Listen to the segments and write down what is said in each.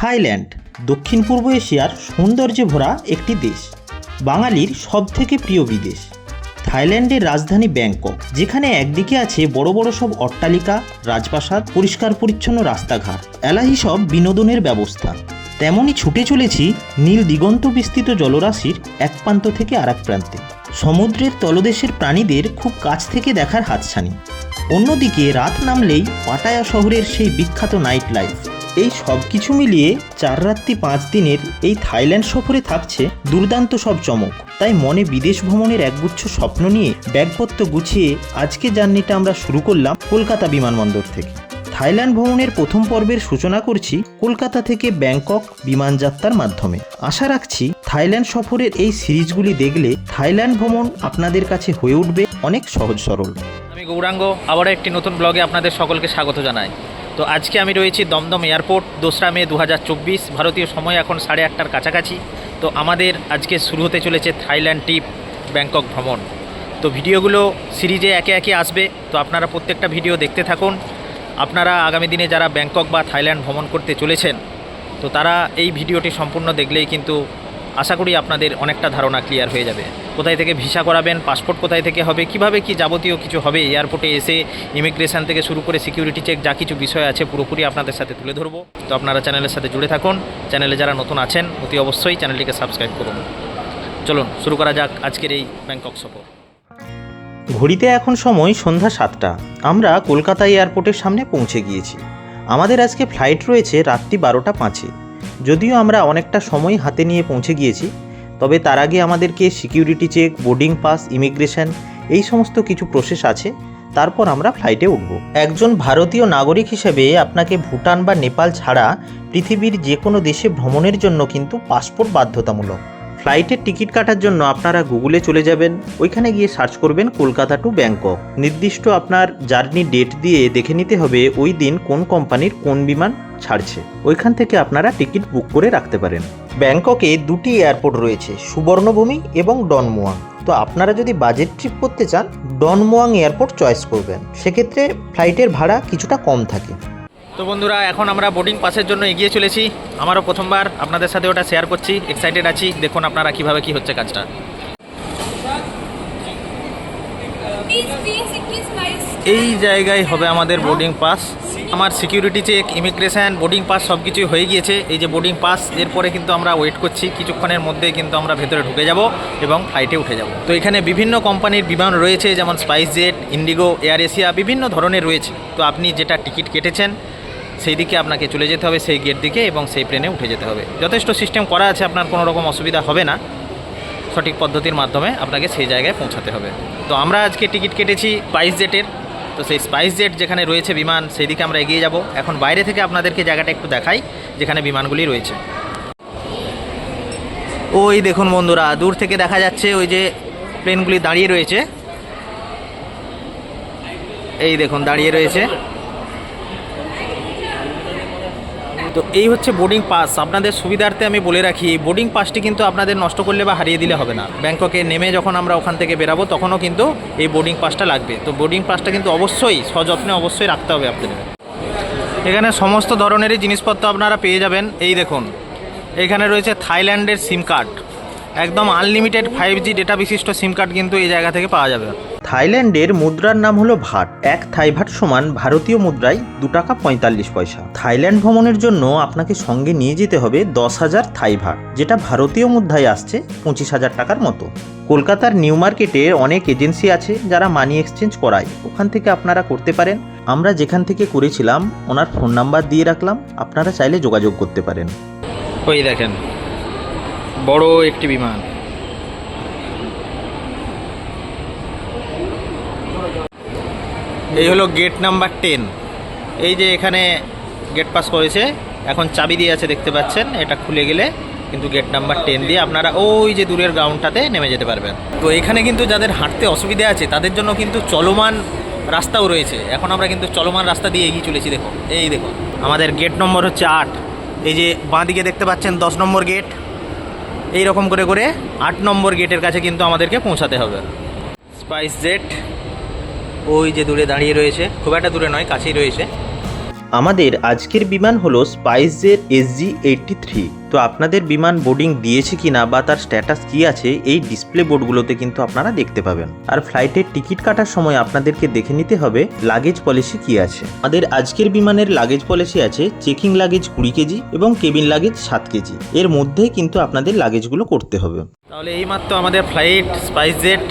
Thailand, দক্ষিণ পূর্ব এশিয়ার সৌন্দর্যে ভরা একটি দেশ, বাঙালির সবথেকে প্রিয় বিদেশ। থাইল্যান্ডের রাজধানী ব্যাংকক, যেখানে একদিকে আছে বড় বড় সব অট্টালিকা, রাজপ্রাসাদ, পরিষ্কার পরিচ্ছন্ন রাস্তাঘাট, এলাহি সব বিনোদনের ব্যবস্থা। তেমনই ছুটে চলেছি নীল দিগন্ত বিস্তৃত জলরাশির এক প্রান্ত থেকে আরেক প্রান্তে। সমুদ্রের তলদেশের প্রাণীদের খুব কাছ থেকে দেখার হাতছানি। অন্যদিকে রাত নামলেই পাটায়া শহরের সেই বিখ্যাত নাইট লাইফ। এই সব কিছু মিলিয়ে চার রাত্রি পাঁচ দিনের এই থাইল্যান্ড সফরে থাকছে দুর্দান্ত সব চমক। তাই মনে বিদেশ ভ্রমণের একগুচ্ছ স্বপ্ন নিয়ে ব্যাগপত্র গুছিয়ে আজকে জার্নিটা আমরা শুরু করলাম কলকাতা বিমানবন্দর থেকে। থাইল্যান্ড ভ্রমণের প্রথম পর্বের সূচনা করছি কলকাতা থেকে ব্যাংকক বিমানযাত্রার মাধ্যমে। আশা রাখছি থাইল্যান্ড সফরের এই সিরিজগুলি দেখলে থাইল্যান্ড ভ্রমণ আপনাদের কাছে হয়ে উঠবে অনেক সহজ সরল। আমি গৌরাঙ্গ, আবারও একটি নতুন ব্লগে আপনাদের সকলকে স্বাগত জানাই। তো আজকে আমি রয়েছি দমদম এয়ারপোর্ট, দোসরা মে দু হাজার চব্বিশ, ভারতীয় সময় এখন সাড়ে আটটার কাছাকাছি। তো আমাদের আজকে শুরু হতে চলেছে থাইল্যান্ড ট্রিপ, ব্যাংকক ভ্রমণ। তো ভিডিওগুলো সিরিজে একে একে আসবে, তো আপনারা প্রত্যেকটা ভিডিও দেখতে থাকুন। আপনারা আগামী দিনে যারা ব্যাংকক বা থাইল্যান্ড ভ্রমণ করতে চলেছেন, তো তারা এই ভিডিওটি সম্পূর্ণ দেখলেই কিন্তু আশা করি আপনাদের অনেকটা ধারণা ক্লিয়ার হয়ে যাবে। কোথায় থেকে ভিসা করাবেন, পাসপোর্ট কোথায় থেকে হবে, কীভাবে কি যাবতীয় কিছু হবে, এয়ারপোর্টে এসে ইমিগ্রেশন থেকে শুরু করে সিকিউরিটি চেক যা কিছু বিষয় আছে পুরোপুরি আপনাদের সাথে তুলে ধরবো। তো আপনারা চ্যানেলের সাথে জুড়ে থাকুন। চ্যানেলে যারা নতুন আছেন, অতি অবশ্যই চ্যানেলটিকে সাবস্ক্রাইব করুন। চলুন, শুরু করা যাক আজকের এই ব্যাংকক সফর। ঘড়িতে এখন সময় সন্ধ্যা সাতটা। আমরা কলকাতা এয়ারপোর্টের সামনে পৌঁছে গিয়েছি। আমাদের আজকে ফ্লাইট রয়েছে রাত্রি বারোটা পাঁচে। যদিও আমরা অনেকটা সময় হাতে নিয়ে পৌঁছে গিয়েছি তবে তার আগে আমাদেরকে security check boarding pass immigration এই সমস্ত কিছু প্রসেস আছে। তারপর আমরা ফ্লাইটে উঠব। একজন ভারতীয় নাগরিক হিসেবে আপনাকে ভুটান বা নেপাল ছাড়া পৃথিবীর যে কোনো দেশে ভ্রমণের জন্য কিন্তু পাসপোর্ট বাধ্যতামূলক। ফ্লাইটের টিকিট কাটার জন্য আপনারা গুগলে চলে যাবেন, ওইখানে গিয়ে সার্চ করবেন কলকাতা টু ব্যাংকক নির্দিষ্ট আপনার জার্নি ডেট দিয়ে দেখে নিতে হবে ওই দিন কোন কোম্পানির কোন বিমান ছাড়ছে। ওইখান থেকে আপনারা টিকিট বুক করে রাখতে পারেন। ব্যাংককে দুটি এয়ারপোর্ট রয়েছে সুবর্ণভূমি এবং ডনমুয়াং। তো আপনারা যদি বাজেট ট্রিপ করতে চান ডনমুয়াং এয়ারপোর্ট চয়েস করবেন। সেক্ষেত্রে ফ্লাইটের ভাড়া কিছুটা কম থাকে। তো বন্ধুরা এখন আমরা বোর্ডিং পাসের জন্য এগিয়ে চলেছি। আমারও প্রথমবার আপনাদের সাথে ওটা শেয়ার করছি। এক্সাইটেড আছি। দেখুন আপনারা কীভাবে কি হচ্ছে কাজটা. এই জায়গায় হবে আমাদের বোর্ডিং পাস। আমার security check immigration boarding pass সব কিছুই হয়ে গিয়েছে। এই যে বোর্ডিং পাস এরপরে কিন্তু আমরা ওয়েট করছি। কিছুক্ষণের মধ্যে কিন্তু আমরা ভেতরে ঢুকে যাব এবং ফ্লাইটে উঠে যাব। তো এখানে বিভিন্ন কোম্পানির বিমান রয়েছে, যেমন spice jet Indigo air Asia বিভিন্ন ধরনের রয়েছে। তো আপনি যেটা টিকিট কেটেছেন, সেই দিকে আপনাকে চলে যেতে হবে, সেই গেট দিকে এবং সেই প্লেনে উঠে যেতে হবে। যথেষ্ট সিস্টেম করা আছে, আপনার কোনো রকম অসুবিধা হবে না। সঠিক পদ্ধতির মাধ্যমে আপনাকে সেই জায়গায় পৌঁছাতে হবে। তো আমরা আজকে টিকিট কেটেছি স্পাইস জেটের তো সেই স্পাইস জেট যেখানে রয়েছে বিমান সেই দিকে আমরা এগিয়ে যাব। এখন বাইরে থেকে আপনাদেরকে জায়গাটা একটু দেখাই, যেখানে বিমানগুলি রয়েছে। ওই দেখুন বন্ধুরা, দূর থেকে দেখা যাচ্ছে ওই যে প্লেনগুলি দাঁড়িয়ে রয়েছে। এই দেখুন, দাঁড়িয়ে রয়েছে। তো এই হচ্ছে বোর্ডিং পাস আপনাদের সুবিধার্থে আমি বলে রাখি, এই বোর্ডিং পাসটি কিন্তু আপনাদের নষ্ট করলে বা হারিয়ে দিলে হবে না। ব্যাংককে নেমে যখন আমরা ওখান থেকে বেরাবো, তখনও কিন্তু এই বোর্ডিং পাসটা লাগবে। তো বোর্ডিং পাসটা কিন্তু অবশ্যই, সযত্নে অবশ্যই রাখতে হবে আপনাদের। এখানে সমস্ত ধরনেরই জিনিসপত্র আপনারা পেয়ে যাবেন। এই দেখুন, এখানে রয়েছে থাইল্যান্ডের সিম কার্ড। একদম আনলিমিটেড ফাইভ জি ডেটা বিশিষ্ট সিম কার্ড কিন্তু এই জায়গা থেকে পাওয়া যাবে। থাইল্যান্ডের মুদ্রার নাম হলো ভাট। এক থাই ভাট সমান ভারতীয় মুদ্রায় দু টাকা পঁয়তাল্লিশ পয়সা। থাইল্যান্ড ভ্রমণের জন্য আপনাকে সঙ্গে নিয়ে যেতে হবে দশ হাজার থাই ভাট, যেটা ভারতীয় মুদ্রায় আসছে পঁচিশ হাজার টাকার মতো। কলকাতার নিউ মার্কেটে অনেক এজেন্সি আছে যারা মানি এক্সচেঞ্জ করায়। ওখান থেকে আপনারা করতে পারেন। আমরা যেখান থেকে করেছিলাম, ওনার ফোন নাম্বার দিয়ে রাখলাম। আপনারা চাইলে যোগাযোগ করতে পারেন। ওই দেখেন, বড় একটি বিমান। এই হলো গেট নাম্বার টেন এই যে এখানে গেট পাস করেছে, এখন চাবি দিয়ে আছে দেখতে পাচ্ছেন, এটা খুলে গেলে কিন্তু গেট নাম্বার টেন দিয়ে আপনারা ওই যে দূরের গ্রাউন্ডটাতে নেমে যেতে পারবেন। তো এখানে কিন্তু যাদের হাঁটতে অসুবিধা আছে, তাদের জন্য কিন্তু চলমান রাস্তাও রয়েছে। এখন আমরা কিন্তু চলমান রাস্তা দিয়ে এগিয়ে চলেছি, দেখুন, এই দেখুন। আমাদের গেট নম্বর হচ্ছে আট। এই যে বাঁ দিকে দেখতে পাচ্ছেন, দশ নম্বর গেট এই রকম করে করে আট নম্বর গেটের কাছে কিন্তু আমাদেরকে পৌঁছাতে হবে। স্পাইস জেট ওই যে দূরে দাঁড়িয়ে রয়েছে খুব একটা দূরে নয় কাছেই রয়েছে। আমাদের আজকের বিমান হলো স্পাইসজেট এসজি এইটটি থ্রি। তো আপনাদের বিমান বোর্ডিং দিয়েছে কিনা বা তার স্ট্যাটাস কি আছে এই ডিসপ্লে বোর্ডগুলোতে কিন্তু আপনারা দেখতে পাবেন। আর ফ্লাইটের টিকিট কাটার সময় আপনাদেরকে দেখে নিতে হবে লাগেজ পলিসি কি আছে। আমাদের আজকের বিমানের লাগেজ পলিসি আছে চেকিং লাগেজ কুড়ি কেজি এবং কেবিন লাগেজ সাত কেজি। এর মধ্যেই কিন্তু আপনাদের লাগেজগুলো করতে হবে। তাহলে এইমাত্র আমাদের flight SpiceJet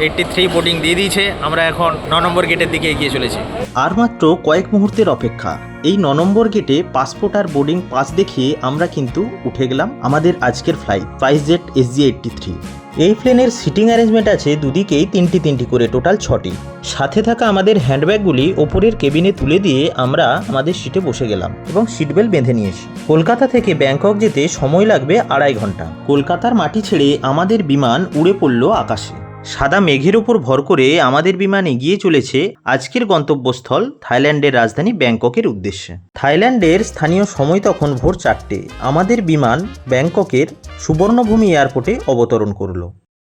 eighty three boarding দিয়ে দিয়েছে। আমরা এখন ন নম্বর গেটের দিকে এগিয়ে চলেছি। আর মাত্র কয়েক মুহূর্তের অপেক্ষা। এই ন নম্বর গেটে পাসপোর্ট আর বোর্ডিং পাস দেখিয়ে আমরা কিন্তু উঠে গেলাম আমাদের আজকের flight SpiceJet S G eighty three এই প্লেনের সিটিং অ্যারেঞ্জমেন্ট আছে দুদিকেই তিনটি তিনটি করে টোটাল ছটি। সাথে থাকা আমাদের হ্যান্ডব্যাগগুলি ওপরের কেবিনে তুলে দিয়ে আমরা আমাদের সিটে বসে গেলাম এবং সিট বেল্ট বেঁধে নিয়েছি। কলকাতা থেকে ব্যাংকক যেতে সময় লাগবে আড়াই ঘণ্টা। কলকাতার মাটি ছেড়ে আমাদের বিমান উড়ে পড়ল আকাশে। সাদা মেঘের ওপর ভর করে আমাদের বিমান এগিয়ে চলেছে আজকের গন্তব্যস্থল থাইল্যান্ডের রাজধানী ব্যাংককের উদ্দেশ্যে। থাইল্যান্ডের স্থানীয় সময় তখন ভোর চারটে। আমাদের বিমান ব্যাংককের সুবর্ণভূমি এয়ারপোর্টে অবতরণ করল।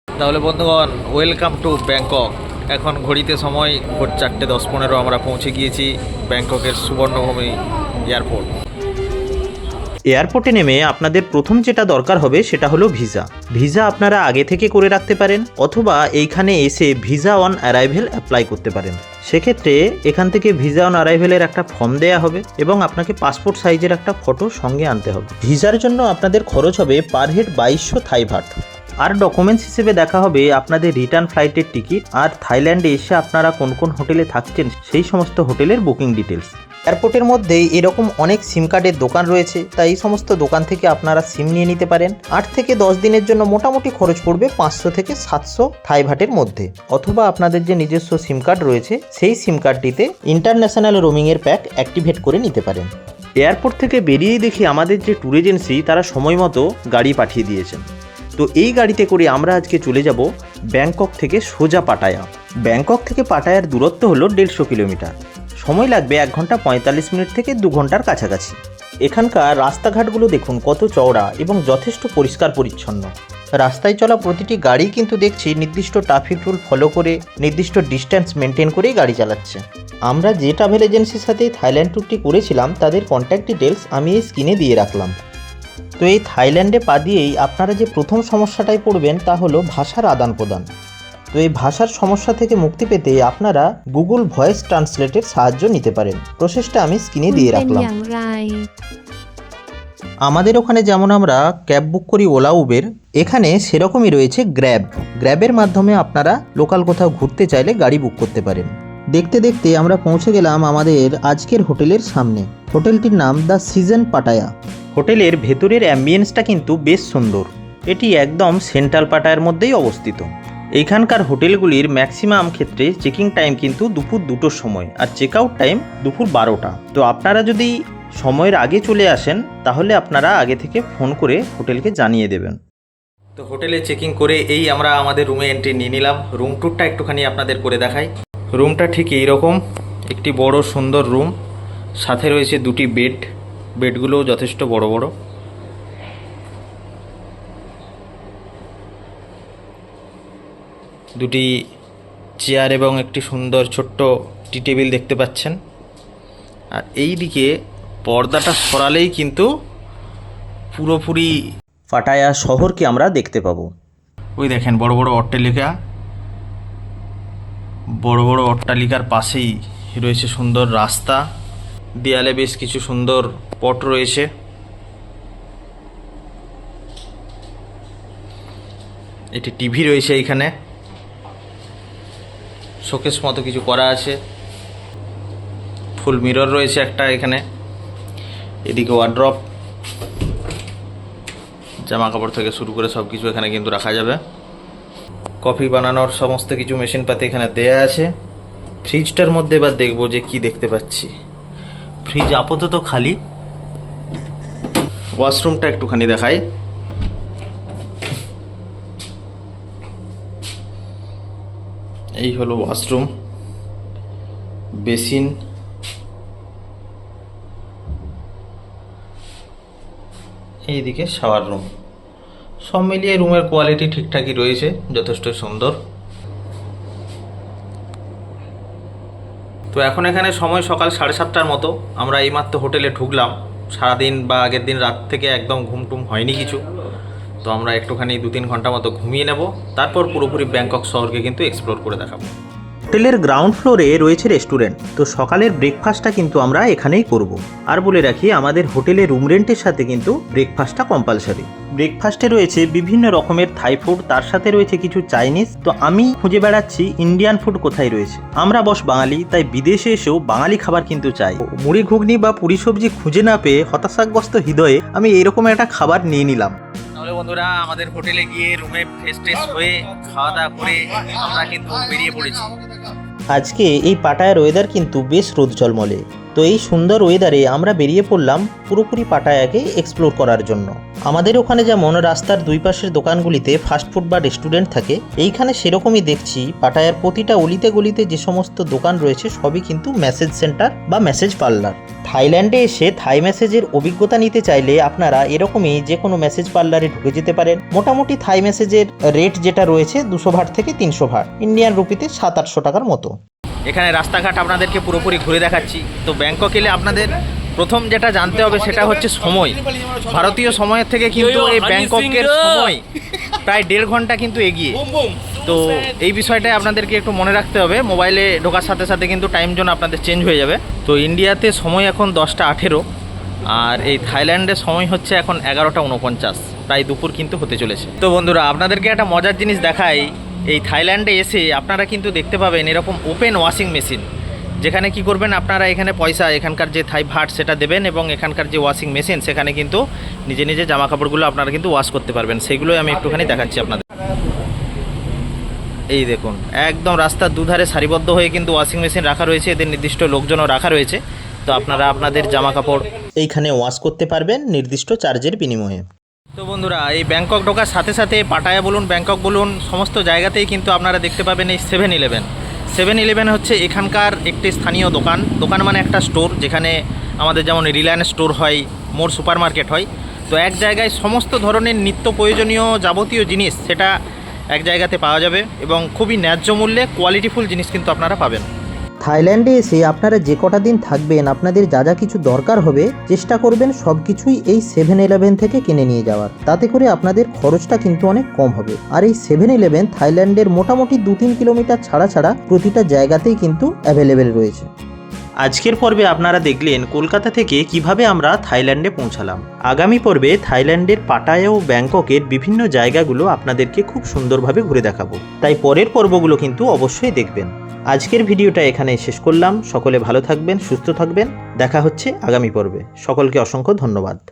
তাহলে বন্ধুগণ ওয়েলকাম টু ব্যাংকক এখন ঘড়িতে সময় ভোর চারটে দশ পনেরো আমরা পৌঁছে গিয়েছি ব্যাংককের সুবর্ণভূমি এয়ারপোর্ট। এয়ারপোর্টে নেমে আপনাদের প্রথম যেটা দরকার হবে সেটা হলো ভিসা। ভিসা আপনারা আগে থেকে করে রাখতে পারেন অথবা এইখানে এসে ভিসা অন অ্যারাইভেল অ্যাপ্লাই করতে পারেন। সেক্ষেত্রে এখান থেকে ভিসা অন অ্যারাইভেলের একটা ফর্ম দেয়া হবে এবং আপনাকে পাসপোর্ট সাইজের একটা ফটো সঙ্গে আনতে হবে। ভিসার জন্য আপনাদের খরচ হবে পার হেড বাইশশো থাই থাইভাট আর ডকুমেন্টস হিসেবে দেখা হবে আপনাদের রিটার্ন ফ্লাইটের টিকিট আর থাইল্যান্ডে এসে আপনারা কোন কোন হোটেলে থাকছেন সেই সমস্ত হোটেলের বুকিং ডিটেলস এয়ারপোর্টের মধ্যেই এরকম অনেক সিম কার্ডের দোকান রয়েছে, তাই এই সমস্ত দোকান থেকে আপনারা সিম নিয়ে নিতে পারেন। আট থেকে দশ দিনের জন্য মোটামুটি খরচ পড়বে পাঁচশো থেকে সাতশো থাইভাটের মধ্যে। অথবা আপনাদের যে নিজস্ব সিম কার্ড রয়েছে, সেই সিম কার্ডটিতে ইন্টারন্যাশনাল রোমিংয়ের প্যাক অ্যাক্টিভেট করে নিতে পারেন। এয়ারপোর্ট থেকে বেরিয়েই দেখি আমাদের যে ট্যুর এজেন্সি, তারা সময় মতো গাড়ি পাঠিয়ে দিয়েছেন। তো এই গাড়িতে করে আমরা আজকে চলে যাব ব্যাংকক থেকে সোজা পাটায়া। ব্যাংকক থেকে পাটায়ার দূরত্ব হলো দেড়শো কিলোমিটার। সময় লাগবে এক ঘণ্টা পঁয়তাল্লিশ মিনিট থেকে দু ঘণ্টার কাছাকাছি। এখানকার রাস্তাঘাটগুলো দেখুন কত চওড়া এবং যথেষ্ট পরিষ্কার পরিচ্ছন্ন। রাস্তায় চলা প্রতিটি গাড়ি কিন্তু দেখছি নির্দিষ্ট ট্রাফিক রুল ফলো করে, নির্দিষ্ট ডিস্ট্যান্স মেনটেন করেই গাড়ি চালাচ্ছে। আমরা যে ট্রাভেল এজেন্সির সাথে থাইল্যান্ড ট্যুরটি করেছিলাম, তাদের কন্ট্যাক্ট ডিটেলস আমি এই স্ক্রিনে দিয়ে রাখলাম। তো এই থাইল্যান্ডে পা দিয়েই আপনারা যে প্রথম সমস্যাটায় পড়বেন তা হলো ভাষার আদান প্রদান তো এই ভাষার সমস্যা থেকে মুক্তি পেতে আপনারা গুগল ভয়েস ট্রান্সলেটের সাহায্য নিতে পারেন। প্রসেসটা আমি স্ক্রিনে দিয়ে রাখলাম। আমাদের ওখানে যেমন আমরা ক্যাব বুক করি ওলা উবের এখানে সেরকমই রয়েছে গ্র্যাব গ্র্যাবের মাধ্যমে আপনারা লোকাল কোথাও ঘুরতে চাইলে গাড়ি বুক করতে পারেন। দেখতে দেখতে আমরা পৌঁছে গেলাম আমাদের আজকের হোটেলের সামনে। হোটেলটির নাম দ্য সিজন পাটায়া। হোটেলের ভেতরের অ্যাম্বিয়েন্সটা কিন্তু বেশ সুন্দর। এটি একদম সেন্ট্রাল পাটায়ার মধ্যেই অবস্থিত। এইখানকার হোটেলগুলির ম্যাক্সিমাম ক্ষেত্রে চেকিং টাইম কিন্তু দুপুর দুটোর সময় আর চেক আউট টাইম দুপুর বারোটা। তো আপনারা যদি সময়ের আগে চলে আসেন, তাহলে আপনারা আগে থেকে ফোন করে হোটেলকে জানিয়ে দেবেন। তো হোটেলে চেকিং করে এই আমরা আমাদের রুমে এন্ট্রি নিয়ে নিলাম। রুম ট্যুরটা একটুখানি আপনাদের করে দেখাই। রুমটা ঠিক এইরকম, একটি বড় সুন্দর রুম, সাথে রয়েছে দুটি বেড বেডগুলোও যথেষ্ট বড় বড়। দুটি চেয়ার এবং একটি সুন্দর ছোট্ট টি টেবিল দেখতে পাচ্ছেন। আর এই দিকে পর্দাটা সরালেই কিন্তু পুরোপুরি পাটায়া শহরকে আমরা দেখতে পাবো। ওই দেখেন, বড় বড় অট্টালিকা। বড় বড় অট্টালিকার পাশেই রয়েছে সুন্দর রাস্তা। দেয়ালে বেশ কিছু সুন্দর পট রয়েছে। এটি টিভি রয়েছে এইখানে শোকেস মতো কিছু করা আছে। ফুল মিরর রয়েছে একটা এখানে। এদিকে ওয়ার্ড্রপ জামা কাপড় থেকে শুরু করে সব কিছু এখানে কিন্তু রাখা যাবে। কফি বানানোর সমস্ত কিছু মেশিনপাতি এখানে দেয়া আছে। ফ্রিজটার মধ্যে এবার দেখব যে কি দেখতে পাচ্ছি। ফ্রিজ আপাতত খালি। ওয়াশরুমটা একটুখানি দেখাই। এই হলো ওয়াশরুম, বেসিন, এইদিকে শাওয়ার রুম। সব মিলিয়ে রুমের কোয়ালিটি ঠিকঠাকই রয়েছে, যথেষ্ট সুন্দর। তো এখন এখানে সময় সকাল সাড়ে সাতটার মতো, আমরা এইমাত্র হোটেলে ঢুকলাম। সারাদিন বা আগের দিন রাত থেকে একদম ঘুমটুম হয়নি কিছু। তো আমরা একটুখানি দু তিন ঘণ্টা মতো ঘুমিয়ে নেব। তারপর পুরোপুরি ব্যাংকক শহরকে কিন্তু এক্সপ্লোর করে দেখাবো। হোটেলের গ্রাউন্ড ফ্লোরে রয়েছে রেস্টুরেন্ট তো সকালের ব্রেকফাস্টটা কিন্তু আমরা এখানেই করব। আর বলে রাখি, আমাদের হোটেলে রুম রেন্টের সাথে কিন্তু ব্রেকফাস্টটা কম্পালসারি ব্রেকফাস্টে রয়েছে বিভিন্ন রকমের থাই ফুড তার সাথে রয়েছে কিছু চাইনিজ তো আমি খুঁজে বেড়াচ্ছি ইন্ডিয়ান ফুড কোথায় রয়েছে। আমরা বস বাঙালি, তাই বিদেশে এসেও বাঙালি খাবার কিন্তু চাই। মুড়ি ঘুগনি বা পুরি সবজি খুঁজে না পেয়ে হতাশাগ্রস্ত হৃদয়ে আমি এরকম একটা খাবার নিয়ে নিলাম। তাহলে বন্ধুরা, আমাদের হোটেলে গিয়ে রুমে ফ্রেশ ট্রেশ হয়ে খাওয়া দাওয়া করে আমরা কিন্তু বেরিয়ে পড়েছি। আজকে এই পাটায়ের ওয়েদার কিন্তু বেশ রোদ ঝলমলে। তো এই সুন্দর ওয়েদারে আমরা বেরিয়ে পড়লাম পুরোপুরি পাটায়াকে এক্সপ্লোর করার জন্য। আমাদের ওখানে যেমন রাস্তার দুই পাশের দোকানগুলিতে ফাস্টফুড বা রেস্টুরেন্ট থাকে, এইখানে সেরকমই দেখছি পাটায়ার প্রতিটা অলিতে গলিতে যে সমস্ত দোকান রয়েছে সবই কিন্তু মেসেজ সেন্টার বা মেসেজ পার্লার থাইল্যান্ডে এসে থাই মেসেজের অভিজ্ঞতা নিতে চাইলে আপনারা এরকমই যে কোনো মেসেজ পার্লারে ঢুকে যেতে পারেন। মোটামুটি থাই মেসেজের রেট যেটা রয়েছে দুশো ভাট থেকে তিনশো ভাট ইন্ডিয়ান রুপিতে সাত আটশো টাকার মতো। এখানে রাস্তাঘাট আপনাদেরকে পুরোপুরি ঘুরে দেখাচ্ছি। তো ব্যাংকক এলে আপনাদের প্রথম যেটা জানতে হবে সেটা হচ্ছে সময়। ভারতীয় সময়ের থেকে কিন্তু এই ব্যাংককের সময় প্রায় দেড় ঘণ্টা কিন্তু এগিয়ে। তো এই বিষয়টা আপনাদেরকে একটু মনে রাখতে হবে। মোবাইলে ঢোকার সাথে সাথে কিন্তু টাইম জোন আপনাদের চেঞ্জ হয়ে যাবে। তো ইন্ডিয়াতে সময় এখন দশটা আঠেরো। আর এই থাইল্যান্ডের সময় হচ্ছে এখন এগারোটা উনপঞ্চাশ। প্রায় দুপুর কিন্তু হতে চলেছে। তো বন্ধুরা আপনাদেরকে একটা মজার জিনিস দেখাই। এই থাইল্যান্ডে এসে আপনারা কিন্তু দেখতে পাবেন এরকম ওপেন ওয়াশিং মেশিন। যেখানে কি করবেন, আপনারা এখানে পয়সা, এখানকার যে থাই ভাট সেটা দেবেন এবং এখানকার যে ওয়াশিং মেশিন, সেখানে কিন্তু নিজে নিজে জামা কাপড়গুলো আপনারা কিন্তু ওয়াশ করতে পারবেন। সেগুলোই আমি একটুখানি দেখাচ্ছি আপনাদের। এই দেখুন, একদম রাস্তার দুধারে সারিবদ্ধ হয়ে কিন্তু ওয়াশিং মেশিন রাখা রয়েছে। এদের নির্দিষ্ট লোকজনও রাখা রয়েছে। তো আপনারা আপনাদের জামা কাপড় এইখানে ওয়াশ করতে পারবেন নির্দিষ্ট চার্জের বিনিময়ে। তো বন্ধুরা, এই ব্যাংকক ঢোকার সাথে সাথে পাটায়া বলুন, ব্যাংকক বলুন, সমস্ত জায়গাতেই কিন্তু আপনারা দেখতে পাবেন এই সেভেন ইলেভেন সেভেন ইলেভেন হচ্ছে এখানকার একটি স্থানীয় দোকান। দোকান মানে একটা স্টোর যেখানে আমাদের যেমন রিলায়েন্স স্টোর হয় মোর সুপার মার্কেট হয়। তো এক জায়গায় সমস্ত ধরনের নিত্য প্রয়োজনীয় যাবতীয় জিনিস সেটা এক জায়গাতে পাওয়া যাবে এবং খুবই ন্যায্য মূল্যে কোয়ালিটিফুল জিনিস কিন্তু আপনারা পাবেন। থাইল্যান্ডে এসে আপনারা যে কটা দিন থাকবেন, আপনাদের যা যা কিছু দরকার হবে, চেষ্টা করবেন সব কিছুই এই সেভেন ইলেভেন থেকে কিনে নিয়ে যাওয়ার। তাতে করে আপনাদের খরচটা কিন্তু অনেক কম হবে। আর এই সেভেন ইলেভেন থাইল্যান্ডের মোটামুটি দু তিন কিলোমিটার ছাড়া ছাড়া প্রতিটা জায়গাতেই কিন্তু অ্যাভেলেবেল রয়েছে। আজকের পর্বে আপনারা দেখলেন কলকাতা থেকে কীভাবে আমরা থাইল্যান্ডে পৌঁছালাম। আগামী পর্বে থাইল্যান্ডের পাটায়া ও ব্যাংককের বিভিন্ন জায়গাগুলো আপনাদেরকে খুব সুন্দরভাবে ঘুরে দেখাবো। তাই পরের পর্বগুলো কিন্তু অবশ্যই দেখবেন। আজকের ভিডিওটা এখানে শেষ করলাম। সকলে ভালো থাকবেন, সুস্থ থাকবেন। দেখা হচ্ছে আগামী পর্বে। সকলকে অসংখ্য ধন্যবাদ।